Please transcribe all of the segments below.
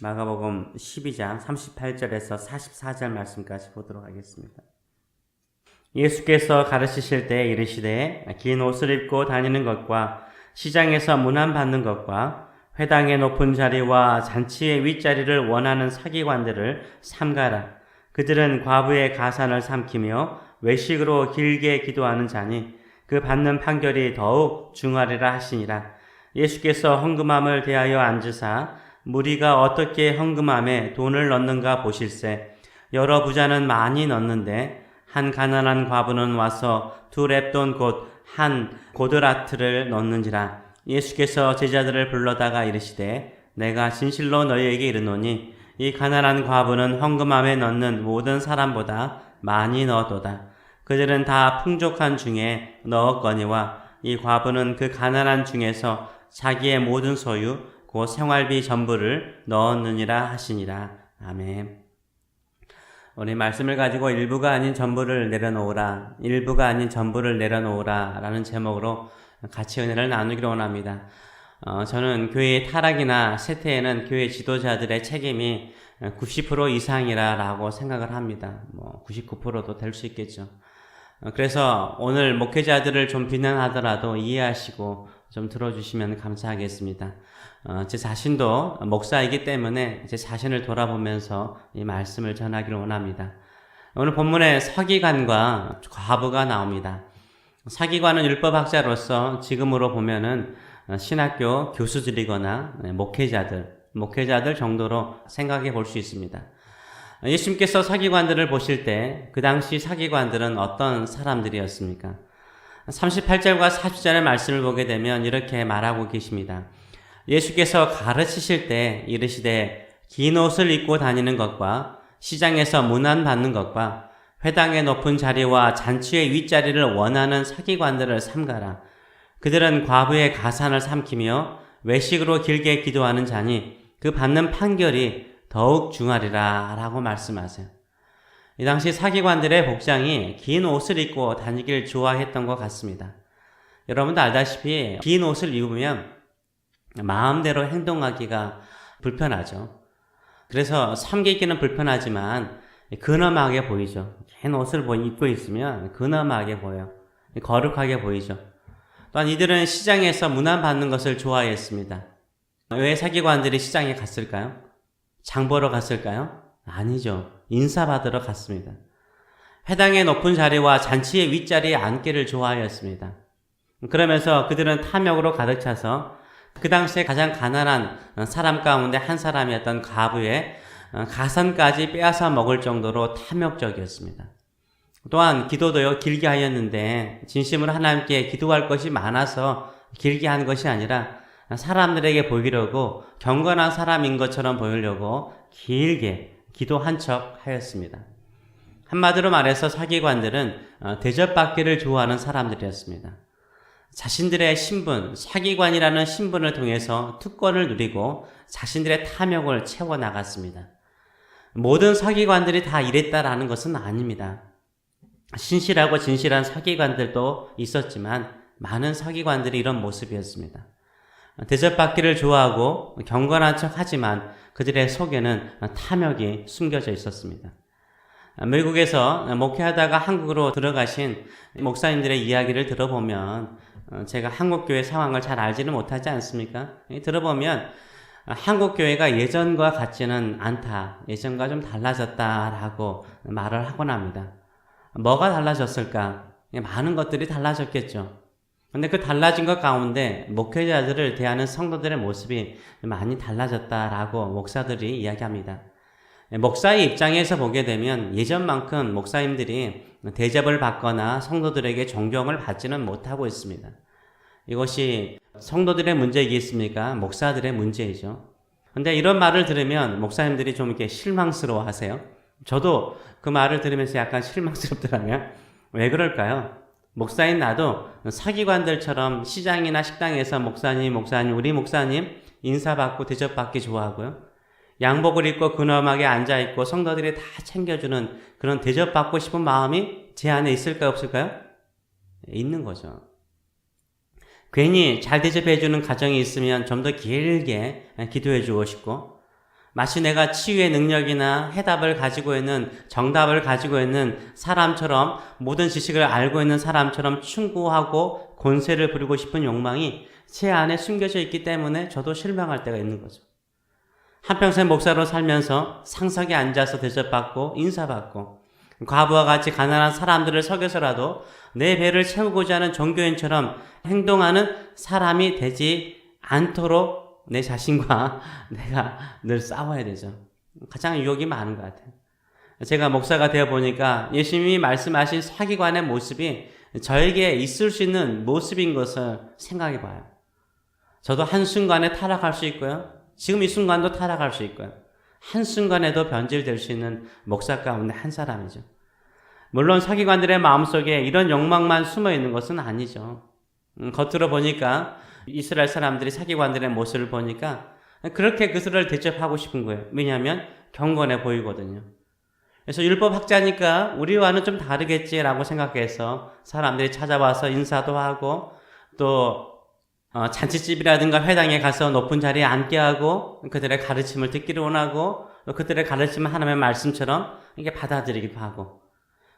마가복음 12장 38절에서 44절 말씀까지 보도록 하겠습니다. 예수께서 가르치실 때 이르시되 긴 옷을 입고 다니는 것과 시장에서 문안 받는 것과 회당의 높은 자리와 잔치의 윗자리를 원하는 사기관들을 삼가라. 그들은 과부의 가산을 삼키며 외식으로 길게 기도하는 자니 그 받는 판결이 더욱 중하리라 하시니라. 예수께서 헌금함을 대하여 앉으사 무리가 어떻게 헌금함에 돈을 넣는가 보실세. 여러 부자는 많이 넣는데 한 가난한 과부는 와서 두 랩돈 곧 한 고드라트를 넣는지라 예수께서 제자들을 불러다가 이르시되 내가 진실로 너희에게 이르노니 이 가난한 과부는 헌금함에 넣는 모든 사람보다 많이 넣었도다. 그들은 다 풍족한 중에 넣었거니와 이 과부는 그 가난한 중에서 자기의 모든 소유 곧 생활비 전부를 넣었느니라 하시니라 아멘. 오늘 말씀을 가지고 일부가 아닌 전부를 내려놓으라, 일부가 아닌 전부를 내려놓으라 라는 제목으로 같이 은혜를 나누기로 원합니다. 어, 저는 교회의 타락이나 쇠퇴에는 교회 지도자들의 책임이 90% 이상이라라고 생각을 합니다. 뭐 99%도 될 수 있겠죠. 어, 그래서 오늘 목회자들을 좀 비난하더라도 이해하시고 좀 들어주시면 감사하겠습니다. 어, 제 자신도 목사이기 때문에 제 자신을 돌아보면서 이 말씀을 전하기를 원합니다. 오늘 본문에 서기관과 과부가 나옵니다. 서기관은 율법학자로서 지금으로 보면은 신학교 교수들이거나 목회자들, 목회자들 정도로 생각해 볼 수 있습니다. 예수님께서 사기관들을 보실 때 그 당시 사기관들은 어떤 사람들이었습니까? 38절과 40절의 말씀을 보게 되면 이렇게 말하고 계십니다. 예수께서 가르치실 때 이르시되 긴 옷을 입고 다니는 것과 시장에서 문안 받는 것과 회당의 높은 자리와 잔치의 윗자리를 원하는 사기관들을 삼가라. 그들은 과부의 가산을 삼키며 외식으로 길게 기도하는 자니 그 받는 판결이 더욱 중하리라 라고 말씀하세요. 이 당시 사기관들의 복장이 긴 옷을 입고 다니길 좋아했던 것 같습니다. 여러분도 알다시피 긴 옷을 입으면 마음대로 행동하기가 불편하죠. 그래서 섬기기는 불편하지만 근엄하게 보이죠. 긴 옷을 뭐 입고 있으면 근엄하게 보여. 거룩하게 보이죠. 또한 이들은 시장에서 문안 받는 것을 좋아했습니다. 왜 사기관들이 시장에 갔을까요? 장 보러 갔을까요? 아니죠. 인사받으러 갔습니다. 회당의 높은 자리와 잔치의 윗자리에 앉기를 좋아하였습니다. 그러면서 그들은 탐욕으로 가득 차서 그 당시에 가장 가난한 사람 가운데 한 사람이었던 가부의 가산까지 빼앗아 먹을 정도로 탐욕적이었습니다. 또한 기도도요 길게 하였는데 진심으로 하나님께 기도할 것이 많아서 길게 한 것이 아니라 사람들에게 보이려고 경건한 사람인 것처럼 보이려고 길게 기도한 척 하였습니다. 한마디로 말해서 사기관들은 대접받기를 좋아하는 사람들이었습니다. 자신들의 신분, 사기관이라는 신분을 통해서 특권을 누리고 자신들의 탐욕을 채워나갔습니다. 모든 사기관들이 다 이랬다라는 것은 아닙니다. 신실하고 진실한 사기관들도 있었지만 많은 사기관들이 이런 모습이었습니다. 대접받기를 좋아하고 경건한 척 하지만 그들의 속에는 탐욕이 숨겨져 있었습니다. 미국에서 목회하다가 한국으로 들어가신 목사님들의 이야기를 들어보면 제가 한국교회 상황을 잘 알지는 못하지 않습니까? 들어보면 한국교회가 예전과 같지는 않다. 예전과 좀 달라졌다라고 말을 하곤 합니다. 뭐가 달라졌을까? 많은 것들이 달라졌겠죠. 근데 그 달라진 것 가운데 목회자들을 대하는 성도들의 모습이 많이 달라졌다라고 목사들이 이야기합니다. 목사의 입장에서 보게 되면 예전만큼 목사님들이 대접을 받거나 성도들에게 존경을 받지는 못하고 있습니다. 이것이 성도들의 문제이겠습니까? 목사들의 문제이죠. 근데 이런 말을 들으면 목사님들이 좀 이렇게 실망스러워 하세요. 저도 그 말을 들으면서 약간 실망스럽더라고요. 왜 그럴까요? 목사인 나도 사기관들처럼 시장이나 식당에서 목사님, 목사님, 우리 목사님 인사받고 대접받기 좋아하고요. 양복을 입고 근엄하게 앉아 있고 성도들이 다 챙겨주는 그런 대접받고 싶은 마음이 제 안에 있을까요, 없을까요? 있는 거죠. 괜히 잘 대접해주는 가정이 있으면 좀 더 길게 기도해 주고 싶고, 마치 내가 치유의 능력이나 해답을 가지고 있는 정답을 가지고 있는 사람처럼 모든 지식을 알고 있는 사람처럼 충고하고 권세를 부리고 싶은 욕망이 제 안에 숨겨져 있기 때문에 저도 실망할 때가 있는 거죠. 한평생 목사로 살면서 상석에 앉아서 대접받고 인사받고 과부와 같이 가난한 사람들을 속여서라도 내 배를 채우고자 하는 종교인처럼 행동하는 사람이 되지 않도록 내 자신과 내가 늘 싸워야 되죠. 가장 유혹이 많은 것 같아요. 제가 목사가 되어 보니까 예수님이 말씀하신 사기관의 모습이 저에게 있을 수 있는 모습인 것을 생각해 봐요. 저도 한순간에 타락할 수 있고요. 지금 이 순간도 타락할 수 있고요. 한순간에도 변질될 수 있는 목사 가운데 한 사람이죠. 물론 사기관들의 마음속에 이런 욕망만 숨어 있는 것은 아니죠. 음, 겉으로 보니까 이스라엘 사람들이 사기관들의 모습을 보니까 그렇게 그들을 대접하고 싶은 거예요. 왜냐하면 경건해 보이거든요. 그래서 율법 학자니까 우리와는 좀 다르겠지라고 생각해서 사람들이 찾아와서 인사도 하고 또 어, 잔치집이라든가 회당에 가서 높은 자리에 앉게 하고 그들의 가르침을 듣기를 원하고 또 그들의 가르침을 하나님의 말씀처럼 이게 받아들이기도 하고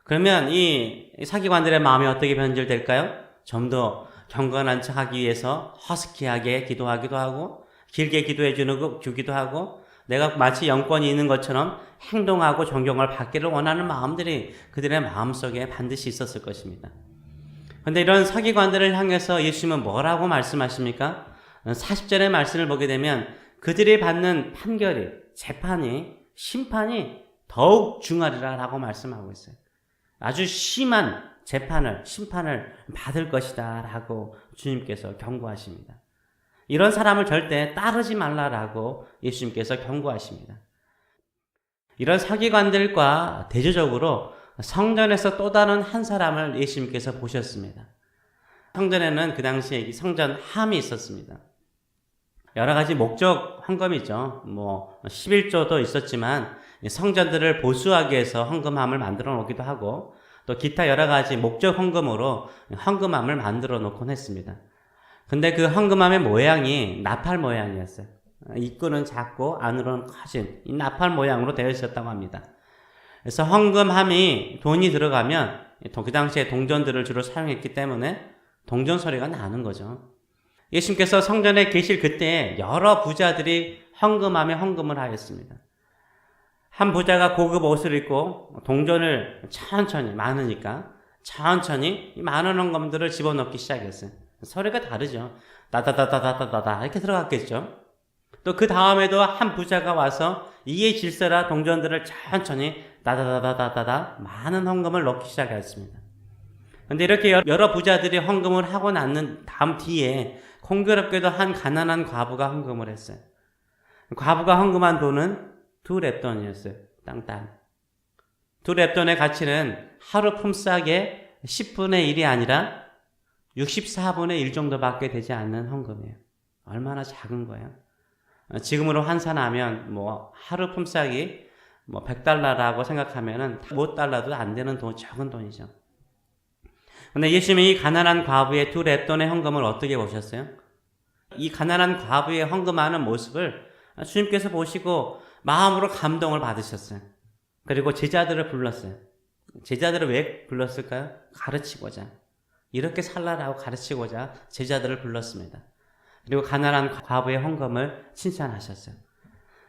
그러면 이 사기관들의 마음이 어떻게 변질될까요? 좀 더 경건한 척 하기 위해서 허스키하게 기도하기도 하고 길게 기도해 주는 주기도 하고 내가 마치 영권이 있는 것처럼 행동하고 존경을 받기를 원하는 마음들이 그들의 마음속에 반드시 있었을 것입니다. 근데 이런 사기관들을 향해서 예수님은 뭐라고 말씀하십니까? 40절의 말씀을 보게 되면 그들이 받는 판결이, 재판이, 심판이 더욱 중하리라 라고 말씀하고 있어요. 아주 심한 재판을, 심판을 받을 것이다 라고 주님께서 경고하십니다. 이런 사람을 절대 따르지 말라라고 예수님께서 경고하십니다. 이런 사기관들과 대조적으로 성전에서 또 다른 한 사람을 예수님께서 보셨습니다. 성전에는 그 당시에 성전 함이 있었습니다. 여러 가지 목적 헌금이죠. 뭐 11조도 있었지만 성전들을 보수하기 위해서 헌금함을 만들어 놓기도 하고 또 기타 여러 가지 목적 헌금으로 헌금함을 만들어 놓곤 했습니다. 근데 그 헌금함의 모양이 나팔 모양이었어요. 입구는 작고 안으로는 커진 이 나팔 모양으로 되어 있었다고 합니다. 그래서 헌금함이 돈이 들어가면 그 당시에 동전들을 주로 사용했기 때문에 동전 소리가 나는 거죠. 예수님께서 성전에 계실 그때 여러 부자들이 헌금함에 헌금을 하였습니다. 한 부자가 고급 옷을 입고 동전을 천천히 많으니까 천천히 많은 헌금들을 집어넣기 시작했어요. 소리가 다르죠. 따다다다다다다 이렇게 들어갔겠죠. 또 그 다음에도 한 부자가 와서 이에 질서라 동전들을 천천히 다다다다다다 많은 헌금을 넣기 시작했습니다. 근데 이렇게 여러 부자들이 헌금을 하고 나는 다음 뒤에 공교롭게도 한 가난한 과부가 헌금을 했어요. 과부가 헌금한 돈은 두 랩돈이었어요. 땅땅. 두 랩돈의 가치는 하루 품삯의 10분의 1이 아니라 64분의 1 정도밖에 되지 않는 헌금이에요. 얼마나 작은 거예요. 지금으로 환산하면 뭐 하루 품삯이 뭐 100달러라고 생각하면은 5달러도 안 되는 돈, 적은 돈이죠. 근데 예수님이 이 가난한 과부의 두 랩돈의 헌금을 어떻게 보셨어요? 이 가난한 과부의 헌금하는 모습을 주님께서 보시고 마음으로 감동을 받으셨어요. 그리고 제자들을 불렀어요. 제자들을 왜 불렀을까요? 가르치고자. 이렇게 살라라고 가르치고자 제자들을 불렀습니다. 그리고 가난한 과부의 헌금을 칭찬하셨어요.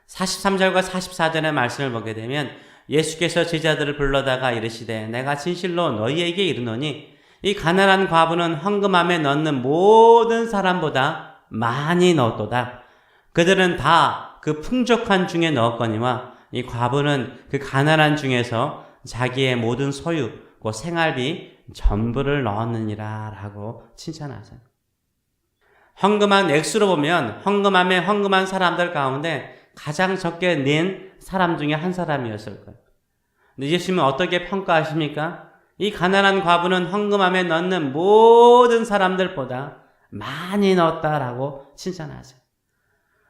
43절과 44절의 말씀을 보게 되면 예수께서 제자들을 불러다가 이르시되 내가 진실로 너희에게 이르노니 이 가난한 과부는 헌금함에 넣는 모든 사람보다 많이 넣었도다. 그들은 다 그 풍족한 중에 넣었거니와 이 과부는 그 가난한 중에서 자기의 모든 소유, 그 생활비 전부를 넣었느니라 라고 칭찬하세요. 헌금한 액수로 보면 헌금함에 헌금한 사람들 가운데 가장 적게 낸 사람 중에 한 사람이었을 거예요. 근데 예수님은 어떻게 평가하십니까? 이 가난한 과부는 헌금함에 넣는 모든 사람들보다 많이 넣었다라고 칭찬하세요.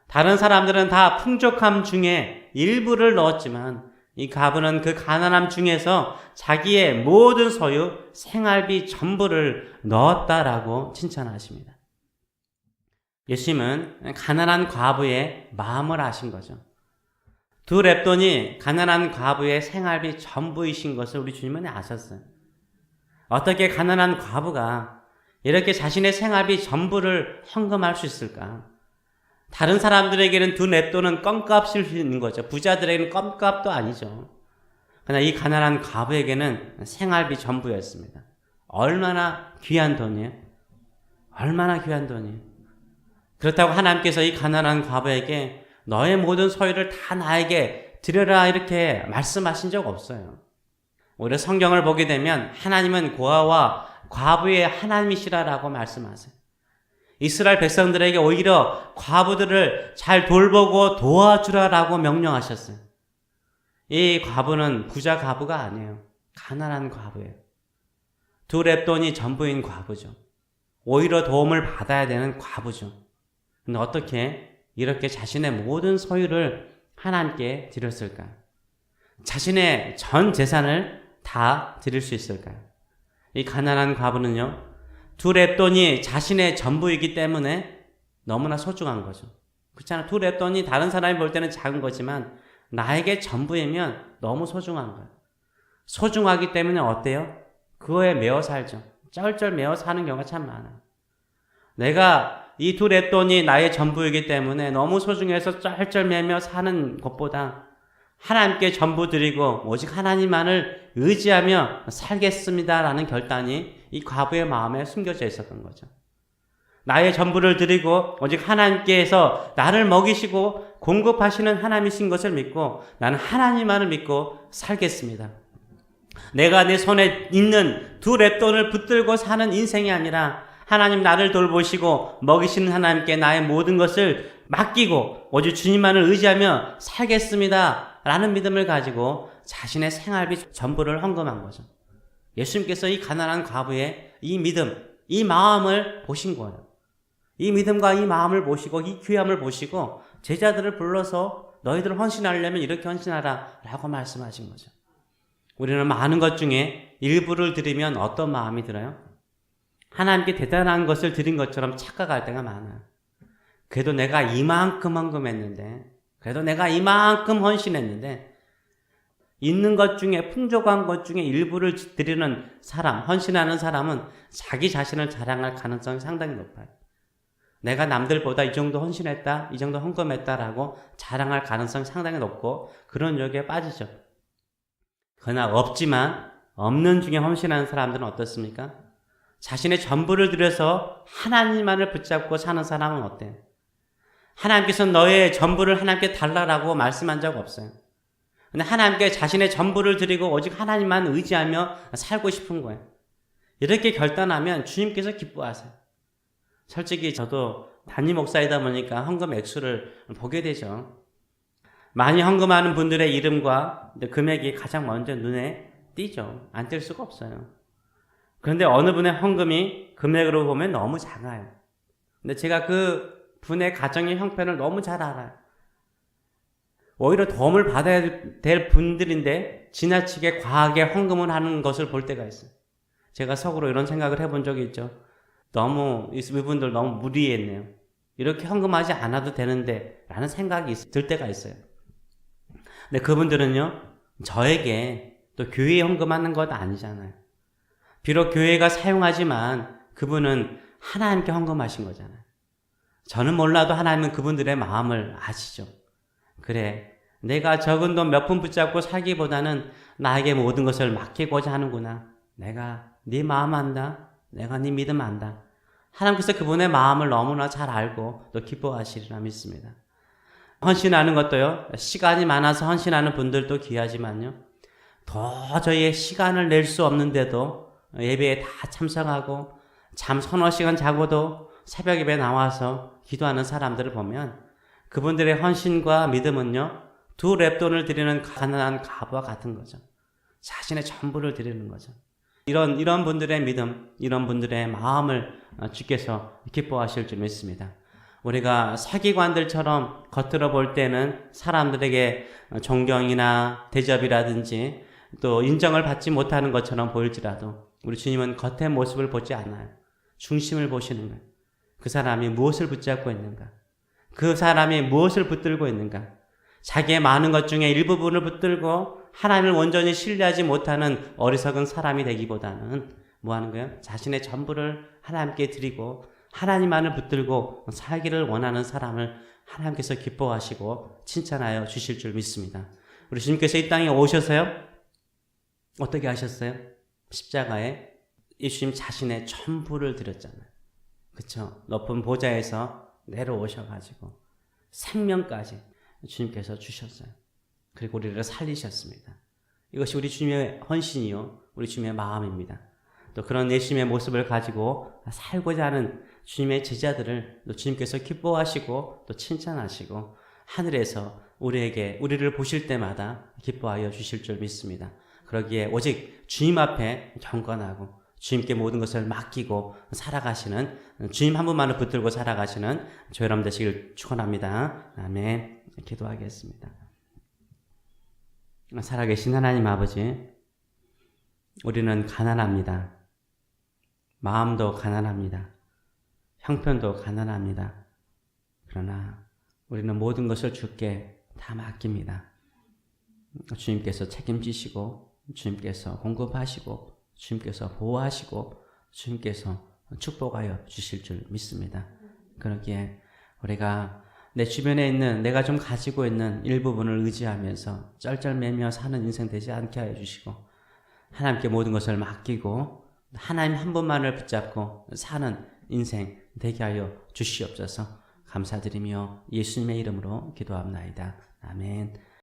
다른 사람들은 다 풍족함 중에 일부를 넣었지만 이 과부는 그 가난함 중에서 자기의 모든 소유, 생활비 전부를 넣었다라고 칭찬하십니다. 예수님은 가난한 과부의 마음을 아신 거죠. 두 랩돈이 가난한 과부의 생활비 전부이신 것을 우리 주님은 아셨어요. 어떻게 가난한 과부가 이렇게 자신의 생활비 전부를 헌금할 수 있을까? 다른 사람들에게는 두 랩돈은 껌값일 수 있는 거죠. 부자들에게는 껌값도 아니죠. 그러나 이 가난한 과부에게는 생활비 전부였습니다. 얼마나 귀한 돈이에요? 얼마나 귀한 돈이에요? 그렇다고 하나님께서 이 가난한 과부에게 너의 모든 소유를 다 나에게 드려라 이렇게 말씀하신 적 없어요. 오히려 성경을 보게 되면 하나님은 고아와 과부의 하나님이시라라고 말씀하세요. 이스라엘 백성들에게 오히려 과부들을 잘 돌보고 도와주라라고 명령하셨어요. 이 과부는 부자 과부가 아니에요. 가난한 과부예요. 두 랩돈이 전부인 과부죠. 오히려 도움을 받아야 되는 과부죠. 어떻게 이렇게 자신의 모든 소유를 하나님께 드렸을까? 자신의 전 재산을 다 드릴 수 있을까요? 이 가난한 과부는요, 두 랩돈이 자신의 전부이기 때문에 너무나 소중한 거죠. 그렇잖아. 두 랩돈이 다른 사람이 볼 때는 작은 거지만 나에게 전부이면 너무 소중한 거예요. 소중하기 때문에 어때요? 그거에 매어 살죠. 쩔쩔 매어 사는 경우가 참 많아요. 내가 이두 랩돈이 나의 전부이기 때문에 너무 소중해서 쩔쩔매며 사는 것보다 하나님께 전부 드리고 오직 하나님만을 의지하며 살겠습니다라는 결단이 이 과부의 마음에 숨겨져 있었던 거죠. 나의 전부를 드리고 오직 하나님께서 나를 먹이시고 공급하시는 하나님이신 것을 믿고 나는 하나님만을 믿고 살겠습니다. 내가 내 손에 있는 두 랩돈을 붙들고 사는 인생이 아니라 하나님 나를 돌보시고 먹이시는 하나님께 나의 모든 것을 맡기고 오직 주님만을 의지하며 살겠습니다. 라는 믿음을 가지고 자신의 생활비 전부를 헌금한 거죠. 예수님께서 이 가난한 과부의 이 믿음, 이 마음을 보신 거예요. 이 믿음과 이 마음을 보시고 이 귀함을 보시고 제자들을 불러서 너희들 헌신하려면 이렇게 헌신하라 라고 말씀하신 거죠. 우리는 많은 것 중에 일부를 드리면 어떤 마음이 들어요? 하나님께 대단한 것을 드린 것처럼 착각할 때가 많아요. 그래도 내가 이만큼 헌금했는데, 그래도 내가 이만큼 헌신했는데, 있는 것 중에 풍족한 것 중에 일부를 드리는 사람, 헌신하는 사람은 자기 자신을 자랑할 가능성이 상당히 높아요. 내가 남들보다 이 정도 헌신했다, 이 정도 헌금했다라고 자랑할 가능성이 상당히 높고 그런 여기에 빠지죠. 그러나 없지만 없는 중에 헌신하는 사람들은 어떻습니까? 자신의 전부를 들여서 하나님만을 붙잡고 사는 사람은 어때요? 하나님께서 너의 전부를 하나님께 달라라고 말씀한 적 없어요. 근데 하나님께 자신의 전부를 드리고 오직 하나님만 의지하며 살고 싶은 거예요. 이렇게 결단하면 주님께서 기뻐하세요. 솔직히 저도 단임 목사이다 보니까 헌금 액수를 보게 되죠. 많이 헌금하는 분들의 이름과 금액이 가장 먼저 눈에 띄죠. 안 뜰 수가 없어요. 그런데 어느 분의 헌금이 금액으로 보면 너무 작아요. 근데 제가 그 분의 가정의 형편을 너무 잘 알아요. 오히려 도움을 받아야 될 분들인데 지나치게 과하게 헌금을 하는 것을 볼 때가 있어요. 제가 속으로 이런 생각을 해본 적이 있죠. 너무 이분들 너무 무리했네요. 이렇게 헌금하지 않아도 되는데 라는 생각이 들 때가 있어요. 근데 그분들은요. 저에게 또 교회에 헌금하는 것 아니잖아요. 비록 교회가 사용하지만 그분은 하나님께 헌금하신 거잖아요. 저는 몰라도 하나님은 그분들의 마음을 아시죠. 그래, 내가 적은 돈 몇 푼 붙잡고 살기보다는 나에게 모든 것을 맡기고자 하는구나. 내가 네 마음 안다. 내가 네 믿음 안다. 하나님께서 그분의 마음을 너무나 잘 알고 또 기뻐하시리라 믿습니다. 헌신하는 것도요, 시간이 많아서 헌신하는 분들도 귀하지만요, 도저히 시간을 낼 수 없는데도 예배에 다 참석하고 잠 서너 시간 자고도 새벽 예배 나와서 기도하는 사람들을 보면 그분들의 헌신과 믿음은요, 두 랩돈을 드리는 가난한 가부와 같은 거죠. 자신의 전부를 드리는 거죠. 이런, 이런 분들의 믿음, 이런 분들의 마음을 주께서 기뻐하실 줄 믿습니다. 우리가 사기관들처럼 겉으로 볼 때는 사람들에게 존경이나 대접이라든지 또 인정을 받지 못하는 것처럼 보일지라도 우리 주님은 겉의 모습을 보지 않아요. 중심을 보시는 거예요. 그 사람이 무엇을 붙잡고 있는가? 그 사람이 무엇을 붙들고 있는가? 자기의 많은 것 중에 일부분을 붙들고 하나님을 온전히 신뢰하지 못하는 어리석은 사람이 되기보다는 뭐 하는 거예요? 자신의 전부를 하나님께 드리고 하나님만을 붙들고 살기를 원하는 사람을 하나님께서 기뻐하시고 칭찬하여 주실 줄 믿습니다. 우리 주님께서 이 땅에 오셔서요. 어떻게 하셨어요? 십자가에 예수님 자신의 전부를 드렸잖아요. 그쵸? 높은 보좌에서 내려오셔가지고 생명까지 주님께서 주셨어요. 그리고 우리를 살리셨습니다. 이것이 우리 주님의 헌신이요. 우리 주님의 마음입니다. 또 그런 예수님의 모습을 가지고 살고자 하는 주님의 제자들을 또 주님께서 기뻐하시고 또 칭찬하시고 하늘에서 우리에게 우리를 보실 때마다 기뻐하여 주실 줄 믿습니다. 그러기에 오직 주님 앞에 경건하고 주님께 모든 것을 맡기고 살아가시는 주님 한 분만을 붙들고 살아가시는 저 여러분 되시길 축원합니다. 아멘. 기도하겠습니다. 살아계신 하나님 아버지, 우리는 가난합니다. 마음도 가난합니다. 형편도 가난합니다. 그러나 우리는 모든 것을 주께 다 맡깁니다. 주님께서 책임지시고, 주님께서 공급하시고, 주님께서 보호하시고, 주님께서 축복하여 주실 줄 믿습니다. 그러기에 우리가 내 주변에 있는 내가 좀 가지고 있는 일부분을 의지하면서 쩔쩔매며 사는 인생 되지 않게 하여 주시고, 하나님께 모든 것을 맡기고, 하나님 한 분만을 붙잡고 사는 인생 되게 하여 주시옵소서 감사드리며 예수님의 이름으로 기도합나이다. 아멘.